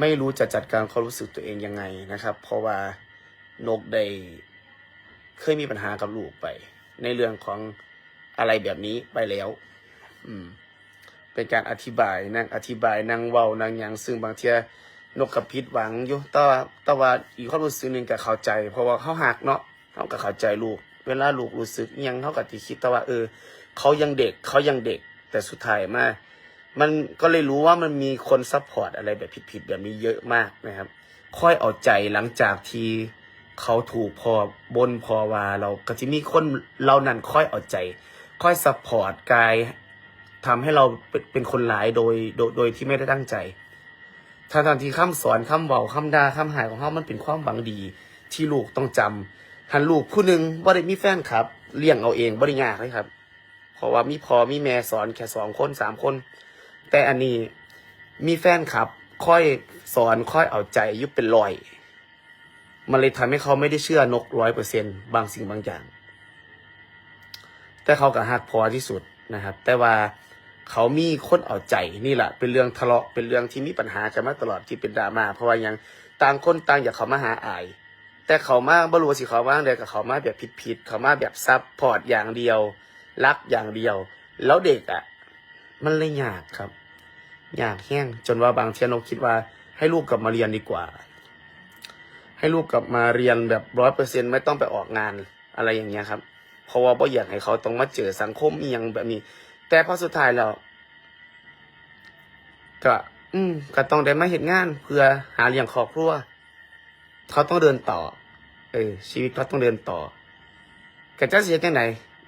ไม่รู้จะจัดการความรู้สึกตัวเองยังไงนะครับ เพราะว่านกได้เคยมีปัญหากับลูกไป ในเรื่องของอะไรแบบนี้ไปแล้ว อืม เป็นการอธิบายนั่งอธิบายนั่งเว้านั่งยังซึ่งบางเทียนกกับพิษหวังอยู่แต่ว่าแต่ว่าอีกความรู้สึกหนึ่งก็เข้าใจ เพราะว่าเขาหักเนาะเขาก็เข้าใจลูก เวลาลูกรู้สึกยังเขาก็ที่คิดแต่ว่าเออเขายังเด็กเขายังเด็กแต่สุดท้ายมา มันก็เลยรู้ว่ามันมีคนซัพพอร์ตอะไรแบบผิดๆแบบนี้เยอะมากนะครับ ค่อยเอาใจหลังจากที่เขาถูกพอบนพอว่าเราก็จะมีคนเรานั่นค่อยเอาใจ ค่อยซัพพอร์ตกายทำให้เราเป็นคนร้ายโดยโดยโดยที่ไม่ได้ตั้งใจถ้าทันทีคำสอนคำเบาคำด่าคำหายของเขามันเป็นความหวังดี ที่ลูกต้องจำหันลูกผู้หนึ่งว่าได้มีแฟนครับ เลี้ยงเอาเองบริยากเลยครับ เพราะว่ามีพอมีแม่สอนแค่สองคนสามคน แต่อันนี้มีแฟนคลับ ค่อยสอนค่อยเอาใจยุบเป็นรอย มันเลยทำให้เขาไม่ได้เชื่อนกร้อยเปอร์เซ็นบางสิ่งบางอย่าง แต่เขาก็หักพอที่สุดนะครับ แต่ว่าเขามีคนเอาใจนี่แหละ เป็นเรื่องทะเลาะเป็นเรื่องที่มีปัญหากันมาตลอดที่เป็นดราม่าเพราะว่ายังต่างคนต่างอยากเขามาหาอาย แต่เขามาบรูสิเขาว่างเดียกับเขามาแบบผิดๆเขามาแบบซับพอร์ตอย่างเดียว รักอย่างเดียว แล้วเด็กอะ มันเลยยากครับ ยากแห้งจนว่าบางเทียนกคิดว่า ให้ลูกกลับมาเรียนดีกว่า ให้ลูกกลับมาเรียนแบบร้อยเปอร์เซ็นไม่ต้องไปออกงานอะไรอย่างเงี้ยครับ เพราะว่าไ่อยากให้เขาต้องมาเจอสังคมอียังแบบนี้ แต่พอสุดท้ายแล้วก็อืมก็ต้องได้มาเห็นงานเพื่อหาเลี้ยงครอบครัวเขาต้องเดินต่อ เออ ชีวิตเขาต้องเดินต่อแกจะเสียจังไหน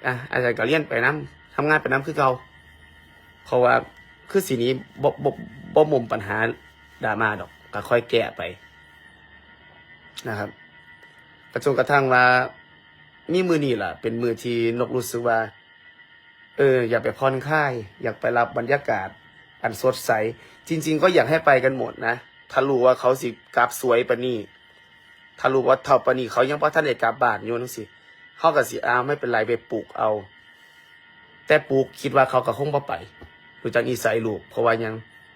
อะอาจารย์ก็เรียนไปน้ำทำงานไปน้ำคือเก่าเพราะว่า คือสีนี้บ่บ่บ่มุมปัญหาดราม่าดอกก็ค่อยแก้ไป นะครับกระจนกระทั่งว่ามีมือนี่ล่ะ เป็นมือที่นกรู้สึกว่า เออ อยากไปผ่อนคลาย อยากไปรับบรรยากาศ อันสดใส จริง ๆ ก็อยากให้ไปกันหมดนะถ้ารู้ว่าเขาสิกลับสวยปะนี่ถ้ารู้ว่าเท่าปะนี่เขายังพอท่านเด็กกลับบานอยู่นั่นสิเขาก็สิอ้าวไม่เป็นไรไปปลูกเอา แต่ปลูกคิดว่าเขาก็คงบ่ไป รู้จักนิสัยลูกเพราะว่ายัง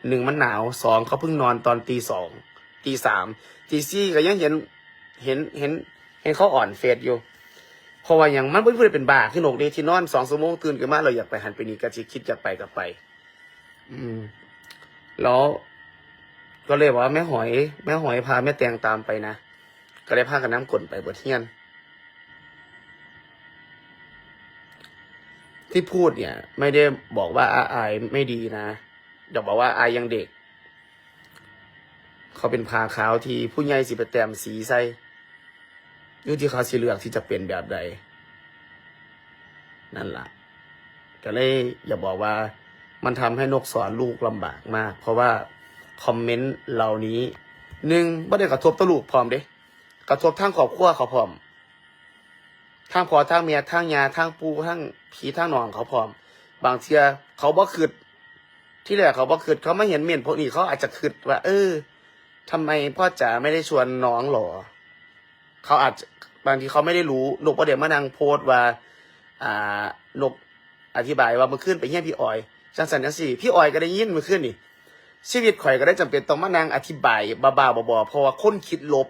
หนึ่งมันหนาวสองเขาเพิ่งนอนตอนตีสองตีสามตีสี่ก็ยังเห็นเห็นเห็นเห็นเขาอ่อนเฟดอยู่เพราะว่ายังมันเพิ่งเป็นบ้าขึ้นอกเดที่นอนสองชั่วโมงตื่นขึ้นมาเราอยากไปหันไปนี่ก็จะคิดอยากไปก็ไป อืม แล้วก็เลยบอกว่าแม่หอย แม่หอยพาแม่แตงตามไปนะก็เลยพากันน้ำกลนไปบทเทียน ที่พูดเนี่ย ไม่ได้บอกว่าอาอายไม่ดีนะเดี๋ยวบอกว่าอายยังเด็ก เขาเป็นพาขาวที่ผู้ใหญ่สิไปแต้มสีใส่อยู่ที่เขาสิเลือกที่จะเป็นแบบใด นั่นละ่ะก็เลยอย่าบอกว่ามันทำให้นกสอนลูกลำบากมาก เพราะว่าคอมเมนต์เหล่านี้หนึ่งไม่ได้กระทบตัวลูกพร้อมเด้กระทบทางครอบครัวเขาพร้อม ทางพอทางเมียทางยาทางปูทางผีทางนองเขาพร้อม บางเทียเขาบ่คืดที่แรกเขาบ่คืดเขาไม่เห็นเมียนพวกนี้เขาอาจจะคืดว่า เออทำไมพ่อจ๋าไม่ได้ชวนน้องหรอเขาอาจจะบางทีเขาไม่ได้รู้นกประเดี๋ยวมานังโพสว่า อ่านกอธิบายว่ามื่อคืนไปเยี่ยพี่ออยจังสันจังสี่พี่ออยก็ได้ยินมื่อคืนนี่ชีวิตข่อยก็ได้จำเป็นต้องมานั่งอธิบายบ้าๆบอๆเพราะว่าคนคิดลบ